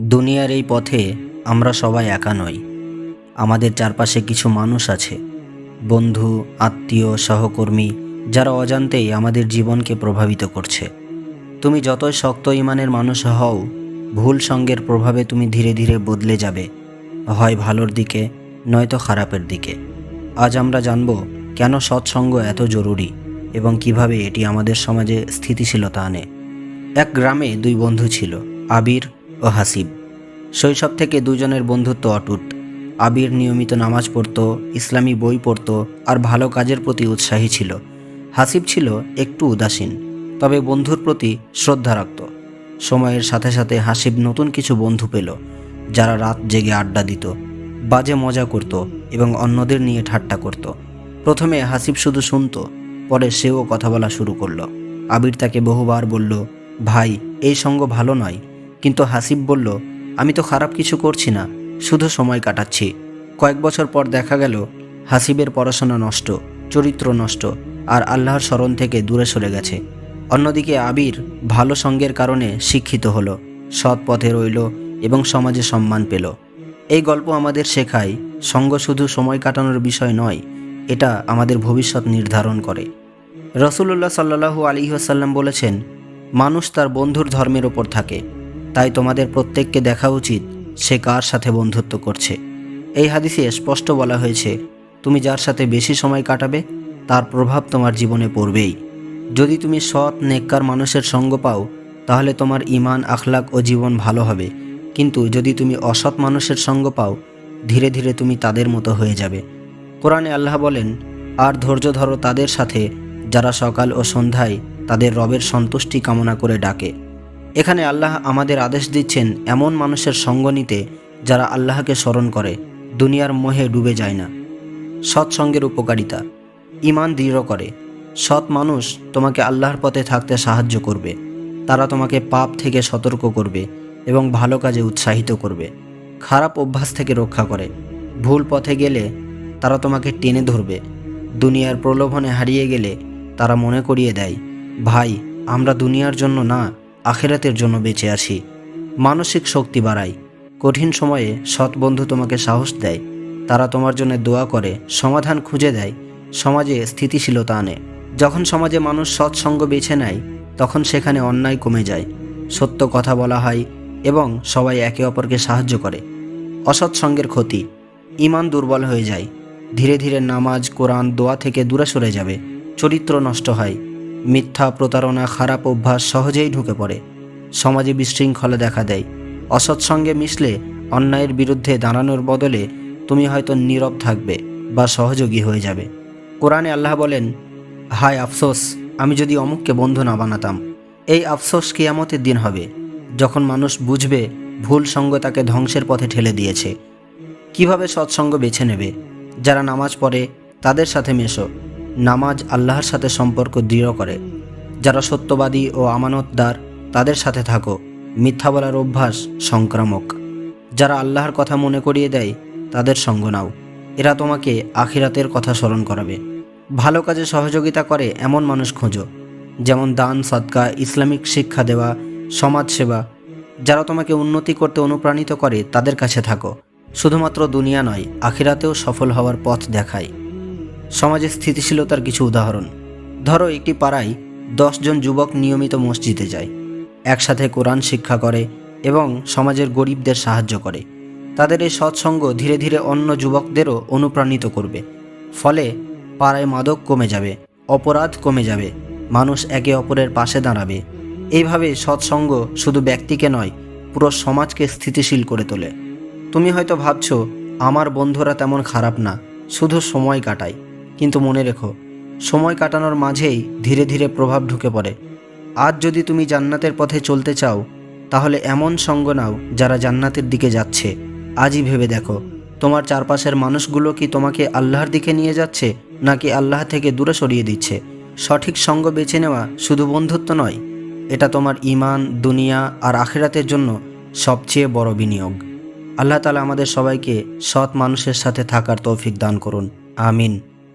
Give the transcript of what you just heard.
দুনিয়ার এই পথে আমরা সবাই একা নই। আমাদের চারপাশে কিছু মানুষ আছে, বন্ধু, আত্মীয়, সহকর্মী, যারা অজান্তেই আমাদের জীবনকে প্রভাবিত করছে। তুমি যতই শক্ত ইমানের মানুষ হও, ভুল সঙ্গের প্রভাবে তুমি ধীরে ধীরে বদলে যাবে। হয় ভালোর দিকে, নয়তো খারাপের দিকে। আজ আমরা জানব কেন সৎসঙ্গ এত জরুরি এবং কীভাবে এটি আমাদের সমাজে স্থিতিশীলতা আনে। এক গ্রামে দুই বন্ধু ছিল, আবির ও হাসিব। শৈশব থেকে দুজনের বন্ধুত্ব অটুট। আবির নিয়মিত নামাজ পড়ত, ইসলামী বই পড়ত আর ভালো কাজের প্রতি উৎসাহী ছিল। হাসিব ছিল একটু উদাসীন, তবে বন্ধুর প্রতি শ্রদ্ধা রাখত। সময়ের সাথে সাথে হাসিব নতুন কিছু বন্ধু পেল, যারা রাত জেগে আড্ডা দিত, বাজে মজা করত এবং অন্যদের নিয়ে ঠাট্টা করত। প্রথমে হাসিব শুধু শুনত, পরে সেও কথা বলা শুরু করল। আবির তাকে বহুবার বলল, ভাই, এই সঙ্গ ভালো নয়। কিন্তু হাসিব বলল, আমি তো খারাপ কিছু করছি না, শুধু সময় কাটাচ্ছি। কয়েক বছর পর দেখা গেল, হাসিবের পড়াশোনা নষ্ট, চরিত্র নষ্ট, আর আল্লাহর স্মরণ থেকে দূরে সরে গেছে। অন্যদিকে আবির ভালো সঙ্গের কারণে শিক্ষিত হলো, সৎ পথে রইল এবং সমাজে সম্মান পেল। এই গল্প আমাদের শেখায়, সঙ্গ শুধু সময় কাটানোর বিষয় নয়, এটা আমাদের ভবিষ্যৎ নির্ধারণ করে। রসুল্লাহ সাল্লাহু আলী আসাল্লাম বলেছেন, মানুষ তার বন্ধুর ধর্মের ওপর থাকে তাই তোমাদের প্রত্যেককে দেখা উচিত সে কার সাথে বন্ধুত্ব করছে। এই হাদিসে স্পষ্ট বলা হয়েছে, তুমি যার সাথে বেশি সময় কাটাবে, তার প্রভাব তোমার জীবনে পড়বেই। যদি তুমি সৎ, নেককার মানুষের সঙ্গ পাও, তাহলে তোমার ইমান আখলাক ও জীবন ভালো হবে। কিন্তু যদি তুমি অসৎ মানুষের সঙ্গ পাও, ধীরে ধীরে তুমি তাদের মতো হয়ে যাবে। কোরআনে আল্লাহ বলেন, আর ধৈর্য ধরো তাদের সাথে, যারা সকাল ও সন্ধ্যায় তাদের রবের সন্তুষ্টি কামনা করে ডাকে। এখানে আল্লাহ আমাদের আদেশ দিচ্ছেন এমন মানুষের সঙ্গ নিতে যারা আল্লাহকে স্মরণ করে, দুনিয়ার মোহে ডুবে যায় না। সৎসঙ্গের উপকারিতা। ইমান দৃঢ় করে। সৎ মানুষ তোমাকে আল্লাহর পথে থাকতে সাহায্য করবে। তারা তোমাকে পাপ থেকে সতর্ক করবে এবং ভালো কাজে উৎসাহিত করবে। খারাপ অভ্যাস থেকে রক্ষা করে। ভুল পথে গেলে তারা তোমাকে টেনে ধরবে। দুনিয়ার প্রলোভনে হারিয়ে গেলে তারা মনে করিয়ে দেয়, ভাই, আমরা দুনিয়ার জন্য না আখেরাতের জন্য বেঁচে আছি মানসিক শক্তি বাড়ায় কঠিন সময়ে সৎ বন্ধু তোমাকে সাহস দেয়। তারা তোমার জন্য দোয়া করে, সমাধান খুঁজে দেয়। সমাজে স্থিতিশীলতা আনে। যখন সমাজে মানুষ সৎসঙ্গ বেছে নেয়, তখন সেখানে অন্যায় কমে যায়। সত্য কথা বলা হয় এবং সবাই একে অপরকে সাহায্য করে। অসৎ সঙ্গের ক্ষতি। ইমান দুর্বল হয়ে যায়। ধীরে ধীরে নামাজ, কোরআন, দোয়া থেকে দূরে সরে যাবে। চরিত্র নষ্ট হয়। মিথ্যা প্রতারণা, খারাপ অভ্যাস সহজেই ঢুকে পড়ে। সমাজে বিশৃঙ্খলা দেখা দেয়। অসৎসঙ্গে মিশলে অন্যায়ের বিরুদ্ধে দাঁড়ানোর বদলে তুমি হয়তো নীরব থাকবে বা সহযোগী হয়ে যাবে। কোরআনে আল্লাহ বলেন, হায় আফসোস, আমি যদি অমুককে বন্ধু না বানাতাম, এই আফসোস কিয়ামতের দিন হবে, যখন মানুষ বুঝবে ভুল সঙ্গ তাকে ধ্বংসের পথে ঠেলে দিয়েছে। কীভাবে সৎসঙ্গ বেছে নেবে? যারা নামাজ পড়ে, তাদের সাথে মেশো। নামাজ আল্লাহর সাথে সম্পর্ক দৃঢ় করে। যারা সত্যবাদী ও আমানতদার, তাদের সাথে থাকো। মিথ্যা বলার অভ্যাস সংক্রামক। যারা আল্লাহর কথা মনে করিয়ে দেয়, তাদের সঙ্গ নাও। এরা তোমাকে আখিরাতের কথা স্মরণ করাবে। ভালো কাজে সহযোগিতা করে এমন মানুষ খোঁজো। যেমন দান সৎকা ইসলামিক শিক্ষা দেওয়া, সমাজসেবা। যারা তোমাকে উন্নতি করতে অনুপ্রাণিত করে, তাদের কাছে থাকো। শুধুমাত্র দুনিয়া নয়, আখিরাতেও সফল হওয়ার পথ দেখায়। সমাজে স্থিতিশীলতার কিছু উদাহরণ। ধরো, একটি পাড়ায় দশজন যুবক নিয়মিত মসজিদে যায়। একসাথে কোরআন শিক্ষা করে এবং সমাজের গরিবদের সাহায্য করে। তাদের এই সৎসঙ্গ ধীরে ধীরে অন্য যুবকদেরও অনুপ্রাণিত করবে। ফলে পাড়ায় মাদক কমে যাবে, অপরাধ কমে যাবে, মানুষ একে অপরের পাশে দাঁড়াবে। এইভাবে সৎসঙ্গ শুধু ব্যক্তিকে নয়, পুরো সমাজকে স্থিতিশীল করে তোলে। তুমি হয়তো ভাবছ, আমার বন্ধুরা তেমন খারাপ না, শুধু সময় কাটায়। কিন্তু মনে রেখো, সময় কাটানোর মাঝেই ধীরে ধীরে প্রভাব ঢুকে পড়ে। আজ যদি তুমি জান্নাতের পথে চলতে চাও, তাহলে এমন সঙ্গ নাও যারা জান্নাতের দিকে যাচ্ছে। আজই ভেবে দেখো, তোমার চারপাশের মানুষগুলো কি তোমাকে আল্লাহর দিকে নিয়ে যাচ্ছে, নাকি আল্লাহ থেকে দূরে সরিয়ে দিচ্ছে? সঠিক সঙ্গ বেছে নেওয়া শুধু বন্ধুত্ব নয়, এটা তোমার ইমান দুনিয়া আর আখেরাতের জন্য সবচেয়ে বড় বিনিয়োগ। আল্লাহ তালা আমাদের সবাইকে সৎ মানুষের সাথে থাকার তৌফিক দান করুন। আমিন।